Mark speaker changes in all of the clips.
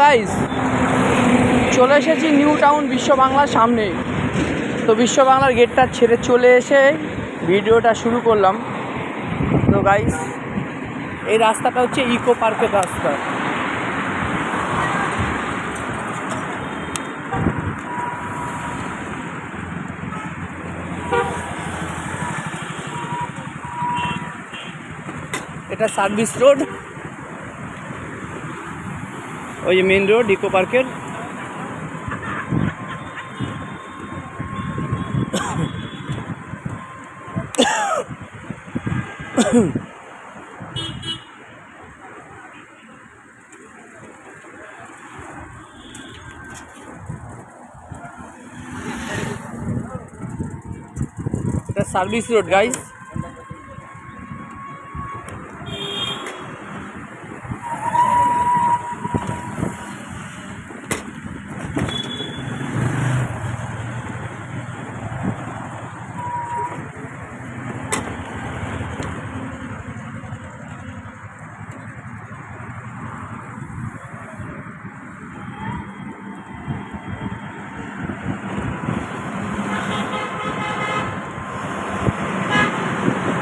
Speaker 1: Guys চলে এসেছি new town বিশ্ব বাংলার সামনে। তো বিশ্ব বাংলার গেটটা ছেড়ে চলে এসে ভিডিওটা শুরু করলাম। তো গাইস এই রাস্তাটা হচ্ছে ইকো পার্কের রাস্তা। এটা সার্ভিস রোড ওই যে মেন রোড ইকো পার্কের সার্ভিস রোড গাইস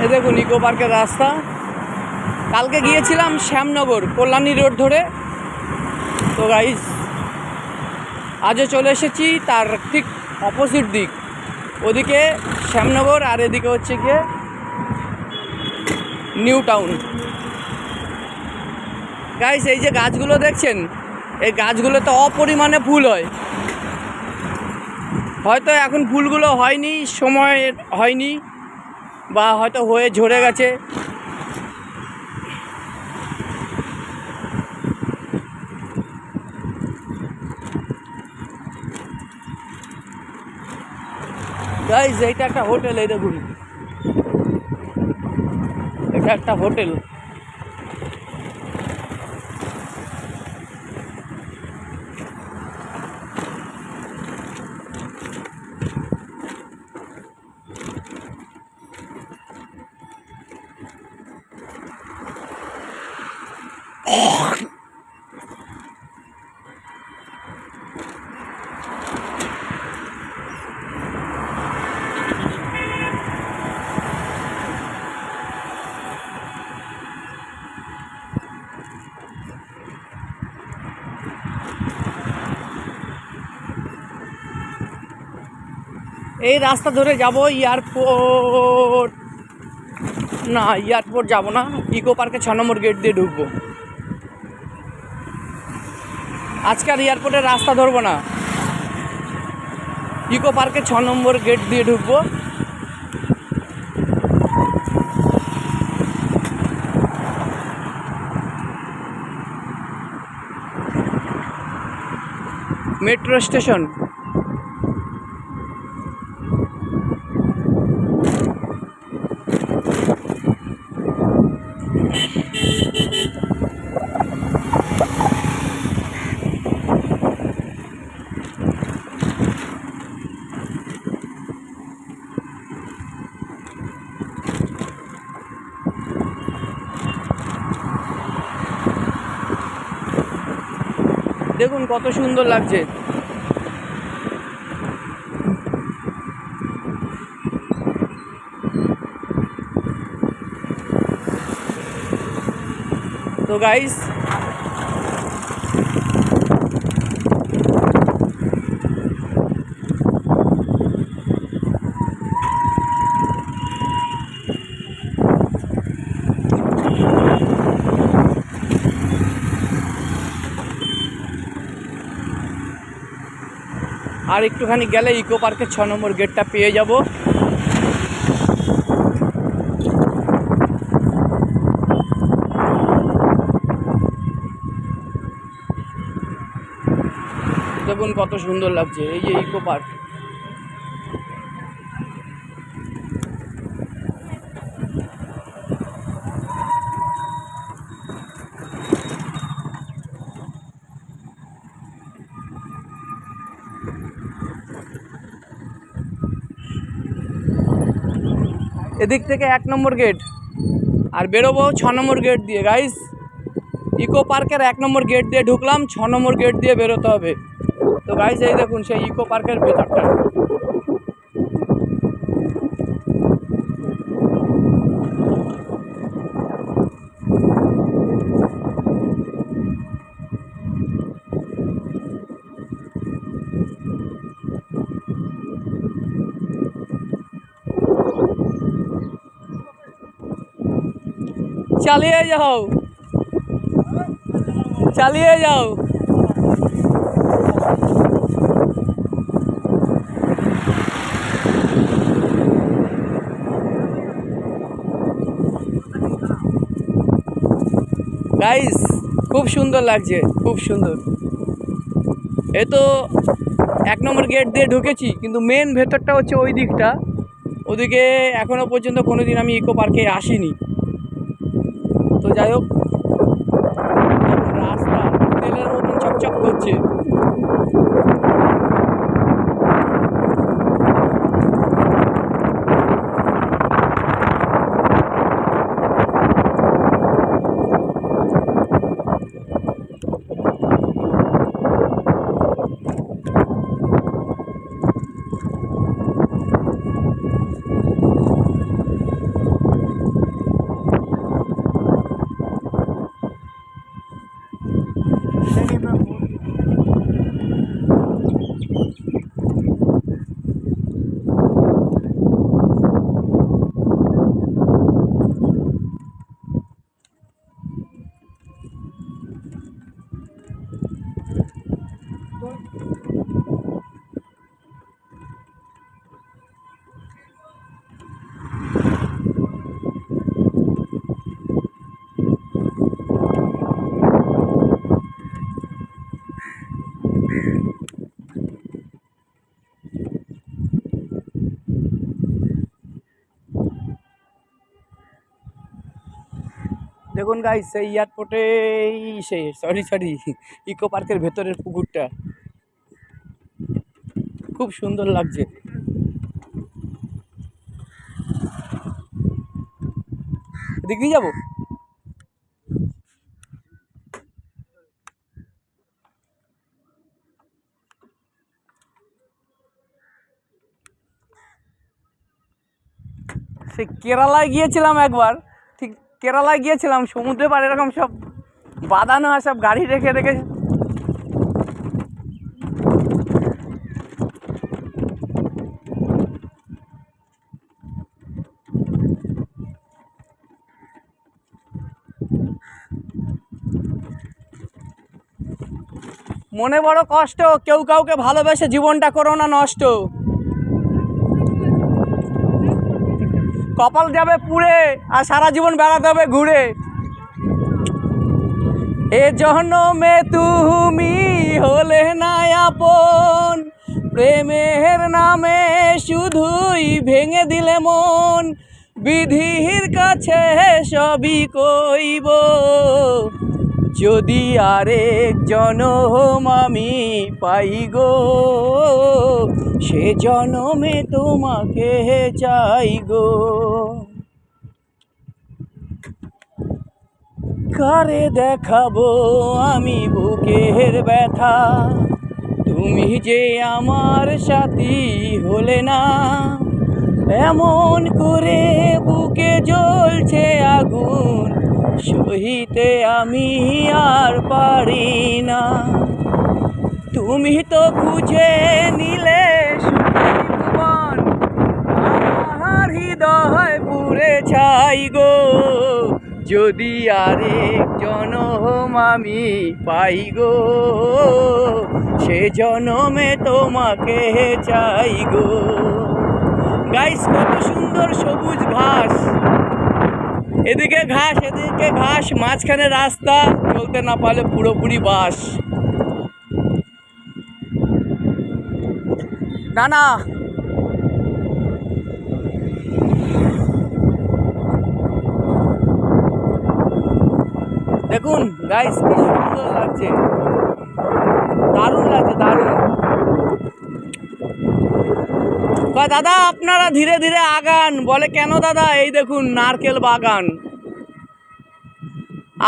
Speaker 1: এ দেখুন ইকো পার্কের রাস্তা। কালকে গিয়েছিলাম শ্যামনগর, কল্যাণী রোড ধরে। তো গাইস আজও চলে এসেছি তার ঠিক অপোজিট দিক। ওদিকে শ্যামনগর আর এদিকে হচ্ছে গিয়ে নিউ টাউন গাইস এই যে গাছগুলো দেখছেন, এই গাছগুলোতে অপরিমাণে ফুল হয়। হয়তো এখন ফুলগুলো হয়নি সময় হয়নি। বা হয়তো হয়ে ঝরে গেছে। গাইজ এইটা একটা হোটেল এই দেখুন। এটা একটা হোটেল। এই রাস্তা ধরে যাব এয়ারপোর্ট। না, এয়ারপোর্ট যাব না। ইকো পার্কে ছ নম্বর গেট দিয়ে ঢুকবো। আজকে আর এয়ারপোর্টের রাস্তা ধরবো না। ইকো পার্কে ছ নম্বর গেট দিয়ে ঢুকবো। Metro station. দেখুন কত সুন্দর লাগছে। তো গাইস আর একটুখানি গেলে ইকো পার্কের ছ নম্বর গেটটা পেয়ে যাব। দেখুন কত সুন্দর লাগছে, এই যে ইকো পার্ক। এদিক থেকে এক নম্বর গেট আর বেরোবো ছ নম্বর গেট দিয়ে। গাইস ইকো পার্কের এক নম্বর গেট দিয়ে ঢুকলাম, ছ নম্বর গেট দিয়ে বেরোতে হবে। তো গাইস এই দেখুন সেই ইকো পার্কের ভেতরটা। চালিয়ে যাও। চালিয়ে যাও। গাইস খুব সুন্দর লাগছে, খুব সুন্দর। এ তো এক নম্বর গেট দিয়ে ঢুকেছি, কিন্তু মেন ভেতরটা হচ্ছে ওই দিকটা। ওদিকে এখনও পর্যন্ত কোনো দিন আমি ইকো পার্কে আসিনি। যাই হোক রাস্তা তেলের মতন চকচক করছে। দেখুন গাইস সেই এয়ারপোর্টে সেই সরি সরি ইকো পার্কের ভেতরের পুকুরটা। খুব সুন্দর লাগছে। এদিক দিয়ে যাব? সে কেরালায় গিয়েছিলাম একবার। কেরালায় গিয়েছিলাম সমুদ্রে পাড়ে এরকম সব বাঁধানো আর সব গাড়ি রেখে রেখে। মনে বড় কষ্ট, কেউ কাউকে ভালোবেসে জীবনটা করো না নষ্ট। কপাল যাবে পুড়ে আর সারা জীবন বেড়াতে হবে ঘুরে। এ জন্মে তুমি হলে না আপন, প্রেমের নামে শুধুই ভেঙে দিলে মন, বিধির কাছে সবই কইব। যদি আরেক জনম আমি পাই গো, সে জনমে তোমাকে চাই গো। কারে দেখাবো আমি বুকের ব্যথা? তুমি যে আমার সাথী হলে না, এমন করে বুকে জ্বলছে আগুন। সহিতে আমি আর পারি না। তুমি তো খুঁজে নিলে আমার হৃদয় পুরে ছাই গো। যদি আরেক জনম আমি পাই গো, সে জনমে তোমাকে চাই গো। গাইস, কত সুন্দর সবুজ ঘাস। এদিকে ঘাস এদিকে ঘাস, মাঝখানে রাস্তা, চলতে না পারলে পুরোপুরি বাস। না না। দেখুন গাইস কি সুন্দর লাগছে। দারুণ লাগছে, দারুণ। কয়, দাদা, আপনারা ধীরে ধীরে আগান। বলে, কেন দাদা? এই দেখুন, নারকেল বাগান।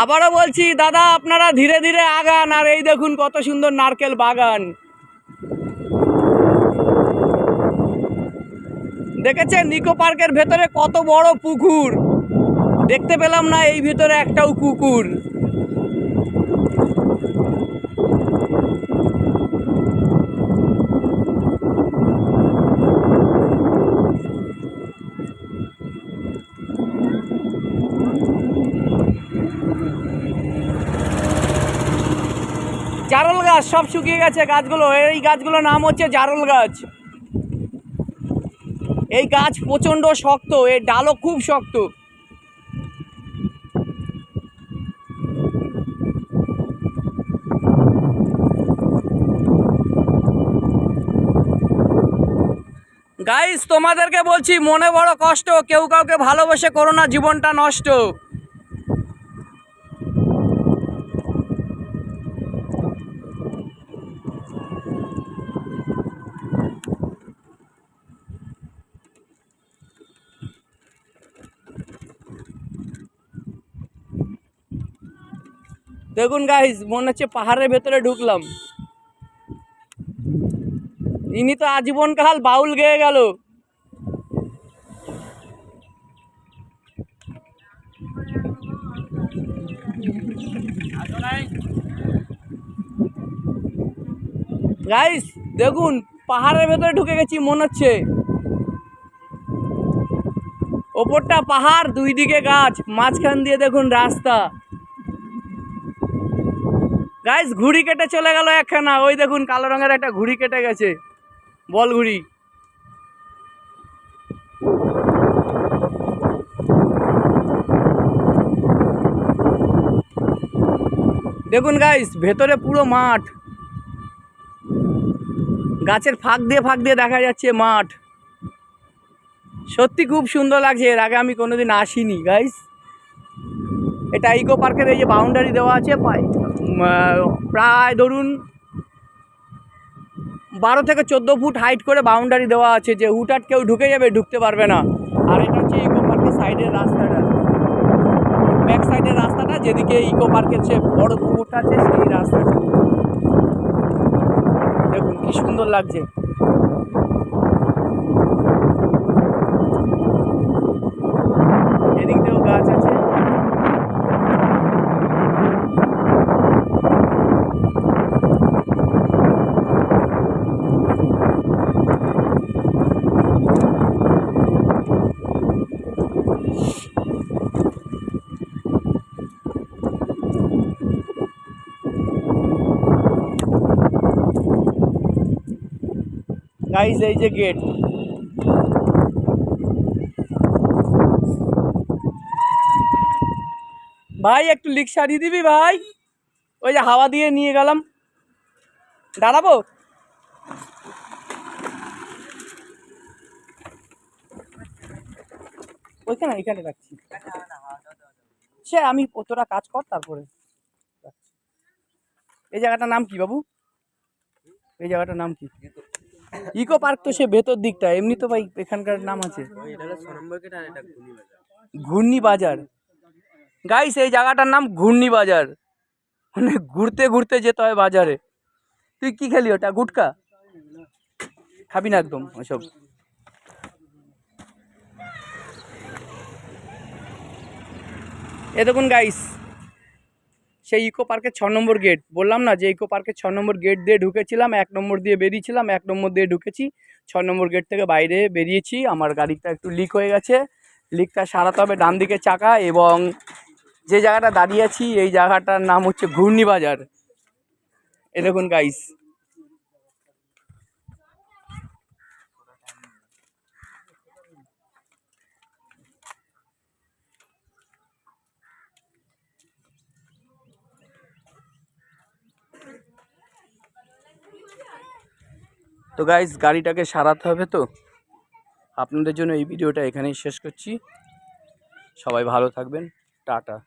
Speaker 1: আবারও বলছি, দাদা, আপনারা ধীরে ধীরে আগান। আর এই দেখুন, কত সুন্দর নারকেল বাগান। দেখেছেন, নিকো পার্কের ভেতরে কত বড় পুকুর? দেখতে পেলাম না, এই ভিতরে একটাও কুকুর। গাছ সব শুকিয়ে গেছে গাছগুলো। এই গাছগুলোর নাম হচ্ছে জারল গাছ। এই গাছ প্রচণ্ড শক্ত, এর ডালও খুব শক্ত। গাইস তোমাদেরকে বলছি, মনে বড় কষ্ট, কেউ কাউকে ভালোবেসে করো না, জীবনটা নষ্ট। দেখুন গাইস মনে হচ্ছে পাহাড়ের ভেতরে ঢুকলাম। ইনি তো আজীবন কাল বাউল গেয়ে গেল। গাইস দেখুন, পাহাড়ের ভেতরে ঢুকে গেছি, মনে হচ্ছে। ওপরটা পাহাড়, দুই দিকে গাছ, মাঝখান দিয়ে দেখুন রাস্তা। গাইস ঘুড়ি কেটে চলে গেল একখানা। ওই দেখুন, কালো রঙের একটা ঘুড়ি কেটে গেছে। বল ঘুড়ি। দেখুন গাইস ভেতরে পুরো মাঠ। গাছের ফাঁক দিয়ে ফাঁক দিয়ে দেখা যাচ্ছে মাঠ। সত্যি খুব সুন্দর লাগছে। এর আগে আমি কোনোদিন আসিনি গাইস এটা ইকো পার্কের এই যে বাউন্ডারি দেওয়া আছে প্রায় ধরুন বারো থেকে চোদ্দ ফুট হাইট করে বাউন্ডারি দেওয়া আছে যে হুটহাট কেউ ঢুকে যাবে, ঢুকতে পারবে না। আর এটা হচ্ছে ইকো পার্কের সাইডের রাস্তাটা। ব্যাক সাইডের রাস্তাটা, যেদিকে ইকো পার্কের যে বড় পুকুরটা আছে, সেই রাস্তাটা। দেখুন কি সুন্দর লাগছে এদিক দিয়েও গাছ আছে গাইস এই যে গেট ভাই, একটু লিক সারিয়ে দিবি ভাই? ওই যে হাওয়া দিয়ে নিয়ে গেলাম। দাঁড়াবো? ওইখানে, এখানে রাখছি। সে, আমি তোরা কাজ কর, তারপরে এই জায়গাটার নাম কি বাবু? এই জায়গাটার নাম কি? ইকো পার্ক তো সে ভেতর দিকটা, এমনি তো ভাই এখানকার নাম আছে। ঘূর্ণি বাজার গাইস এই জায়গাটার নাম ঘূর্ণি বাজার মানে ঘুরতে ঘুরতে যেতে হয় বাজারে। তুই কি খেলি ওটা, গুটকা? খাবি না একদম ওসব। এ দেখুন গাইস সেই ইকো পার্কের ছ নম্বর গেট। বললাম না যে ইকো পার্কের ছ নম্বর গেট দিয়ে ঢুকেছিলাম, এক নম্বর দিয়ে বেরিয়েছিলাম, এক নম্বর দিয়ে ঢুকেছি। ছ নম্বর গেট থেকে বাইরে বেরিয়েছি, আমার গাড়িটা একটু লিক হয়ে গেছে। লিকটা সারাতে হবে ডান দিকে চাকা এবং যে জায়গাটা দাঁড়িয়ে আছি, এই জায়গাটার নাম হচ্ছে ঘূর্ণি বাজার গাইস তো গাইজ গাড়িটাকে সারাতে হবে তো। আপনাদের জন্য এই ভিডিওটা এখানেই শেষ করছি। সবাই ভালো থাকবেন। টাটা।